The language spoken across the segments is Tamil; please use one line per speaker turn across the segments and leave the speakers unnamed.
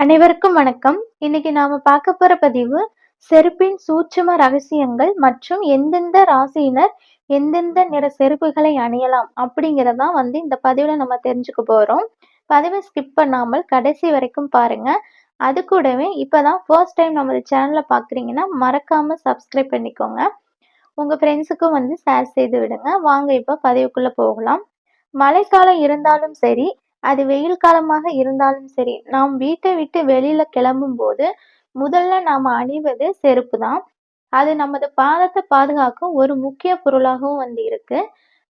அனைவருக்கும் வணக்கம். இன்னைக்கு நாம பார்க்க போற பதிவு செருப்பின் சூட்சும ரகசியங்கள் மற்றும் எந்தெந்த ராசியினர் எந்தெந்த நிற செருப்புகளை அணியலாம் அப்படிங்கிறதான் வந்து இந்த பதிவுல நம்ம தெரிஞ்சுக்க போறோம். பதிவை ஸ்கிப் பண்ணாமல் கடைசி வரைக்கும் பாருங்க. அது கூடவே இப்பதான் ஃபர்ஸ்ட் டைம் நம்ம சேனலை பார்க்குறீங்கன்னா மறக்காம சப்ஸ்கிரைப் பண்ணிக்கோங்க. உங்க ஃப்ரெண்ட்ஸுக்கும் வந்து ஷேர் செய்து விடுங்க. வாங்க இப்போ பதிவுக்குள்ள போகலாம். மழைக்காலம் இருந்தாலும் சரி அது வெயில் காலமாக இருந்தாலும் சரி நாம் வீட்டை விட்டு வெளியில கிளம்பும் போது முதல்ல நாம அணிவது செருப்பு தான் அது நமது பாதத்தை பாதுகாக்கும் ஒரு முக்கிய பொருளாகவும் வந்து இருக்கு.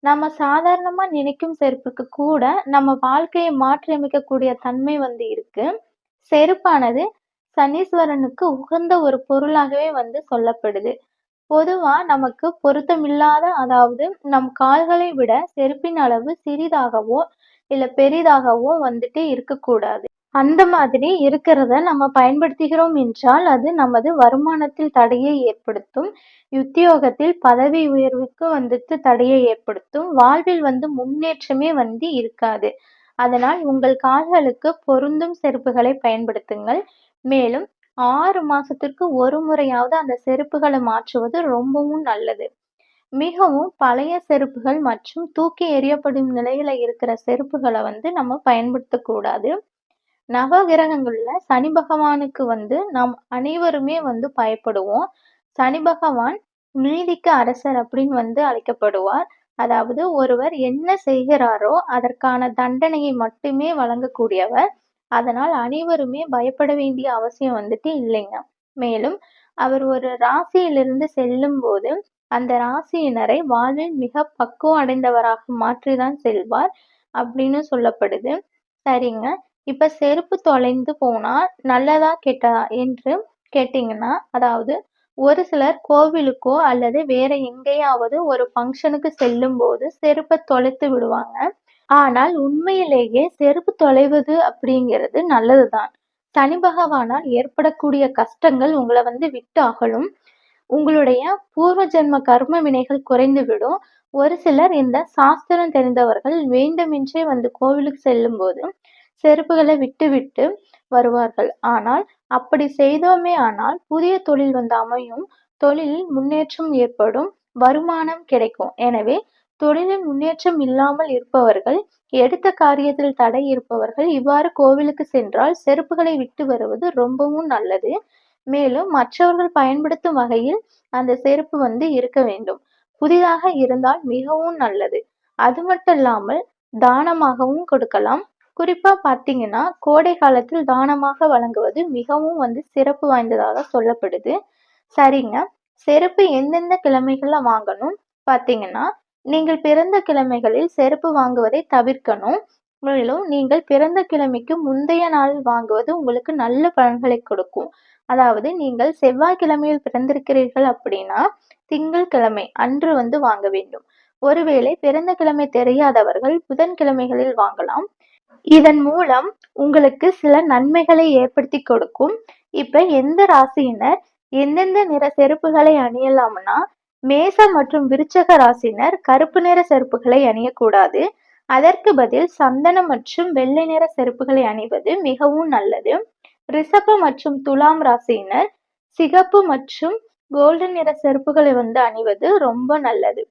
நம்ம சாதாரணமா நினைக்கும் செருப்புக்கு கூட நம்ம வாழ்க்கையை மாற்றியமைக்கக்கூடிய தன்மை வந்து இருக்கு. செருப்பானது சனீஸ்வரனுக்கு உகந்த ஒரு பொருளாகவே வந்து சொல்லப்படுது. பொதுவா நமக்கு பொருத்தமில்லாத அதாவது நம் கால்களை விட செருப்பின் அளவு சிறிதாகவோ இல்லை பெரிதாகவோ வந்துட்டு இருக்கக்கூடாது. அந்த மாதிரி இருக்கிறத நம்ம பயன்படுத்துகிறோம் என்றால் அது நமது வருமானத்தில் தடையை ஏற்படுத்தும் உத்தியோகத்தில் பதவி உயர்வுக்கு வந்துட்டு தடையை ஏற்படுத்தும் வாழ்வில் வந்து முன்னேற்றமே வந்து இருக்காது. அதனால் உங்கள் கால்களுக்கு பொருந்தும் செருப்புகளை பயன்படுத்துங்கள். மேலும் ஆறு மாசத்திற்கு ஒரு முறையாவது அந்த செருப்புகளை மாற்றுவது ரொம்பவும் நல்லது. மிகவும் பழைய செருப்புகள் மற்றும் தூக்கி எறியப்படும் நிலையில இருக்கிற செருப்புகளை வந்து நம்ம பயன்படுத்தக்கூடாது நவகிரகங்களில் சனி பகவானுக்கு வந்து நாம் அனைவருமே வந்து பயப்படுவோம். சனி பகவான் நீதிக்கு அரசர் அப்படின்னு வந்து அழைக்கப்படுவார். அதாவது ஒருவர் என்ன செய்கிறாரோ அதற்கான தண்டனையை மட்டுமே வழங்கக்கூடியவர். அதனால் அனைவருமே பயப்பட வேண்டிய அவசியம் வந்துட்டு இல்லைங்க. மேலும் அவர் ஒரு ராசியிலிருந்து செல்லும் போது அந்த ராசியினரை வாழ்வில் மிக பக்குவம் அடைந்தவராக மாற்றிதான் செல்வார் அப்படின்னு சொல்லப்படுது. சரிங்க. இப்ப செருப்பு தொலைந்து போனா நல்லதா கெட்டதா என்று கேட்டீங்கன்னா அதாவது ஒரு சிலர் கோவிலுக்கோ அல்லது வேற எங்கேயாவது ஒரு ஃபங்க்ஷனுக்கு செல்லும் போது செருப்பை தொலைத்து விடுவாங்க. ஆனால் உண்மையிலேயே செருப்பு தொலைவது அப்படிங்கிறது நல்லதுதான். சனி பகவானால் ஏற்படக்கூடிய கஷ்டங்கள் உங்களை வந்து விட்டு அகலும் உங்களுடைய பூர்வ ஜென்ம கர்ம வினைகள் குறைந்துவிடும். ஒரு சிலர் இந்த சாஸ்திரம் தெரிந்தவர்கள் வேண்டுமென்றே வந்து கோவிலுக்கு செல்லும்போது செருப்புகளை விட்டுவிட்டு வருவார்கள். ஆனால் அப்படி செய்தோமே ஆனால் புதிய தொழில் வந்து அமையும். தொழிலில் முன்னேற்றம் ஏற்படும். வருமானம் கிடைக்கும். எனவே தொழிலில் முன்னேற்றம் இல்லாமல் இருப்பவர்கள் எடுத்த காரியத்தில் தடை இருப்பவர்கள் இவ்வாறு கோவிலுக்கு சென்றால் செருப்புகளை விட்டு வருவது ரொம்பவும் நல்லது. மேலும் மற்றவர்கள் பயன்படுத்தும் வகையில் அந்த செருப்பு வந்து இருக்க வேண்டும். புதிதாக இருந்தால் மிகவும் நல்லது. அது மட்டும் இல்லாமல் தானமாகவும் கொடுக்கலாம். குறிப்பா பார்த்தீங்கன்னா கோடை காலத்தில் தானமாக வழங்குவது மிகவும் வந்து சிறப்பு வாய்ந்ததாக சொல்லப்படுது. சரிங்க. செருப்பு எந்தெந்த கிழமைகள்ல வாங்கணும்? பார்த்தீங்கன்னா நீங்கள் பிறந்த கிழமைகளில் செருப்பு வாங்குவதை தவிர்க்கணும். மேலும் நீங்கள் பிறந்த கிழமைக்கு முந்தைய நாள் வாங்குவது உங்களுக்கு நல்ல பலன்களை கொடுக்கும். அதாவது நீங்கள் செவ்வாய்க்கிழமையில் பிறந்திருக்கிறீர்கள் அப்படின்னா திங்கட்கிழமை அன்று வந்து வாங்க வேண்டும். ஒருவேளை பிறந்த கிழமை தெரியாதவர்கள் புதன்கிழமைகளில் வாங்கலாம். இதன் மூலம் உங்களுக்கு சில நன்மைகளை ஏற்படுத்தி கொடுக்கும். இப்ப எந்த ராசியினர் எந்தெந்த நிற செருப்புகளை அணியலாம்னா மேச மற்றும் விருச்சக ராசினர் கருப்பு நிற செருப்புகளை அணியக்கூடாது. அதற்கு பதில் சந்தனம் மற்றும் வெள்ளை நிற செருப்புகளை அணிவது மிகவும் நல்லது. ரிஷப மற்றும் துலாம் ராசியினர் சிகப்பு மற்றும் கோல்டன் நிற செருப்புகளை வந்து அணிவது ரொம்ப நல்லது.